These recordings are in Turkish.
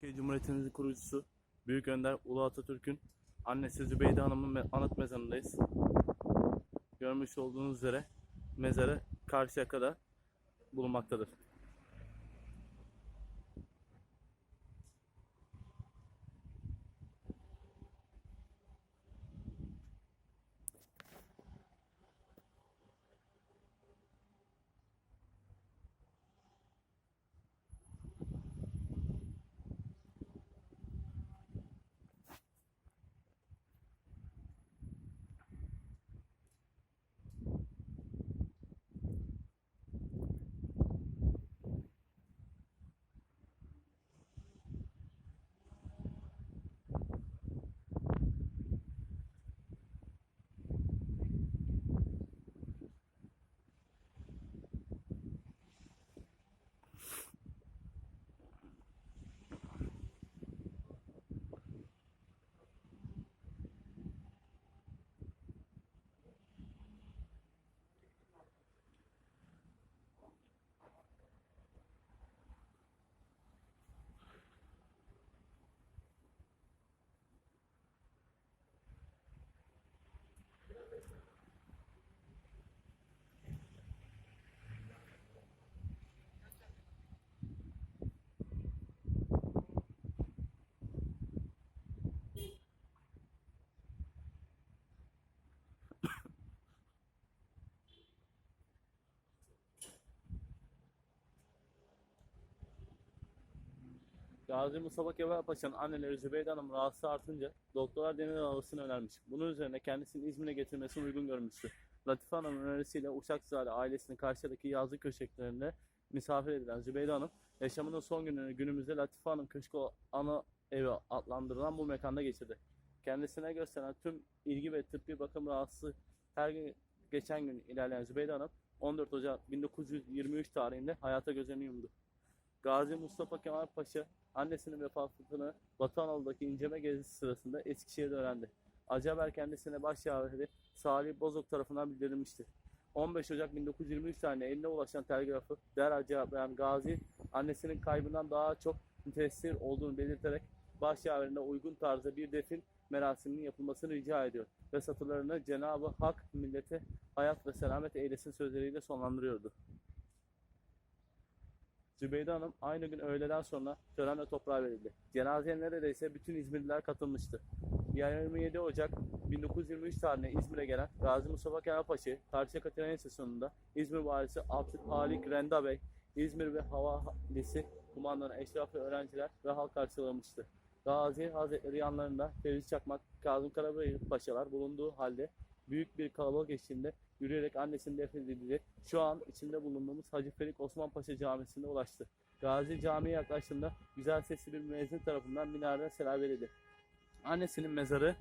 Türkiye Cumhuriyetimizin kurucusu Büyük Önder Ulu Atatürk'ün annesi Zübeyde Hanım'ın anıt mezarındayız. Görmüş olduğunuz üzere mezarı Karşıyaka'da bulunmaktadır. Gazi Mustafa Kemal Paşa'nın anneleri Zübeyde Hanım rahatsız artınca doktorlar deniz algısını önermiş. Bunun üzerine kendisini İzmir'e getirmesi uygun görmüştü. Latife Hanım'ın önerisiyle Uşakzade ailesinin karşıdaki yazlık köşeklerinde misafir edilen Zübeyde Hanım, yaşamının son günlerini günümüzde Latife Hanım Köşkü Ana Evi adlandırılan bu mekanda geçirdi. Kendisine gösteren tüm ilgi ve tıbbi bakım rahatsız her gün geçen gün ilerleyen Zübeyde Hanım 14 Ocak 1923 tarihinde hayata gözlerini yumdu. Gazi Mustafa Kemal Paşa annesinin vefatını Batı Anadolu'daki inceme gezisi sırasında Eskişehir'de öğrendi. Acı haber kendisine başyaveri Salih Bozok tarafından bildirilmiştir. 15 Ocak 1923 tarihinde eline ulaşan telgrafı cevap veren Gazi, annesinin kaybından daha çok müteessir olduğunu belirterek başyaverine uygun tarzda bir defin merasiminin yapılmasını rica ediyor ve satırlarını Cenab-ı Hak millete hayat ve selamet eylesin sözleriyle sonlandırıyordu. Zübeyde Hanım aynı gün öğleden sonra törenle toprağa verildi. Cenazeye neredeyse bütün İzmirliler katılmıştı. 27 Ocak 1923 tarihinde İzmir'e gelen Gazi Mustafa Kemal Paşa'yı Karşıyaka tren istasyonunda İzmir valisi Abdülhalik Renda Bey, İzmir ve Havalisi kumandanı eşrafı öğrenciler ve halk karşılamıştı. Gazi Hazretleri yanlarında Fevzi Çakmak, Kazım Karabey Paşalar bulunduğu halde büyük bir kalabalık eşliğinde yürüyerek annesini defnedildi. Şu an içinde bulunduğumuz Hacı Ferik Osman Paşa Camisi'ne ulaştı. Gazi camiye yaklaştığında güzel sesli bir müezzin tarafından minareden selam verildi. Annesinin mezarı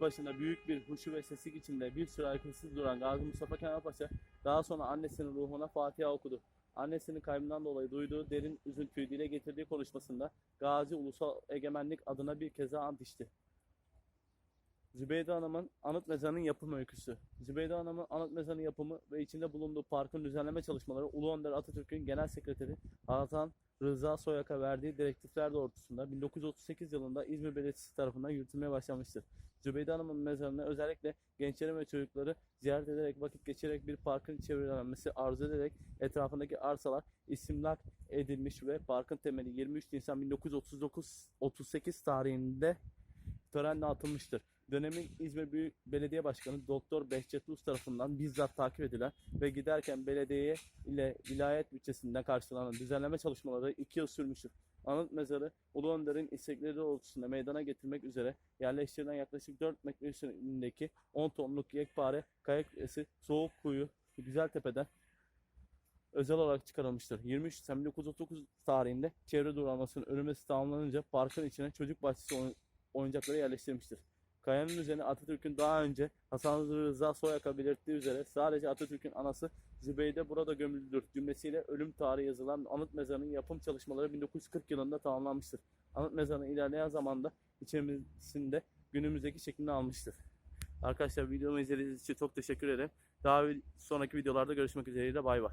başında büyük bir huşu ve seslik içinde bir süre hareketsiz duran Gazi Mustafa Kemal Paşa daha sonra annesinin ruhuna Fatiha okudu. Annesinin kaybından dolayı duyduğu derin üzüntüyü dile getirdiği konuşmasında Gazi Ulusal Egemenlik adına bir kez daha ant içti. Zübeyde Hanım'ın anıt mezarının yapım öyküsü. Zübeyde Hanım'ın anıt mezarının yapımı ve içinde bulunduğu parkın düzenleme çalışmaları Ulu Önder Atatürk'ün genel sekreteri Hasan Rıza Soyak'a verdiği direktifler doğrultusunda 1938 yılında İzmir Belediyesi tarafından yürütülmeye başlanmıştır. Zübeyde Hanım'ın mezarını özellikle gençlerin ve çocukları ziyaret ederek vakit geçirerek bir parkın çevrelenmesi arzu ederek etrafındaki arsalar istimlak edilmiş ve parkın temeli 23 Nisan 1939 38 tarihinde törenle atılmıştır. Dönemin İzmir Büyük Belediye Başkanı Doktor Behçet Uz tarafından bizzat takip edilen ve giderken belediye ile vilayet bütçesinden karşılanan düzenleme çalışmaları 2 yıl sürmüştür. Anıt mezarı Ulu Önder'in istekleri doğrultusunda meydana getirmek üzere yerleştirilen yaklaşık 4 metre üstündeki 10 tonluk yekpare kaya küresi Soğuk Kuyu Güzeltepe'den özel olarak çıkarılmıştır. 23 Nisan 1939 tarihinde çevre durulmasının önlemesi tamamlanınca parkın içine çocuk bahçesi oyun- oyuncakları yerleştirilmiştir. Kayanın üzerine Atatürk'ün daha önce Hasan Rıza Soyak'a belirttiği üzere sadece Atatürk'ün anası Zübeyde burada gömülüdür cümlesiyle ölüm tarihi yazılan anıt mezarının yapım çalışmaları 1940 yılında tamamlanmıştır. Anıt mezarının ilerleyen zamanda içerisinde günümüzdeki şeklini almıştır. Arkadaşlar videomu izlediğiniz için çok teşekkür ederim. Daha sonraki videolarda görüşmek üzereyle bay bay.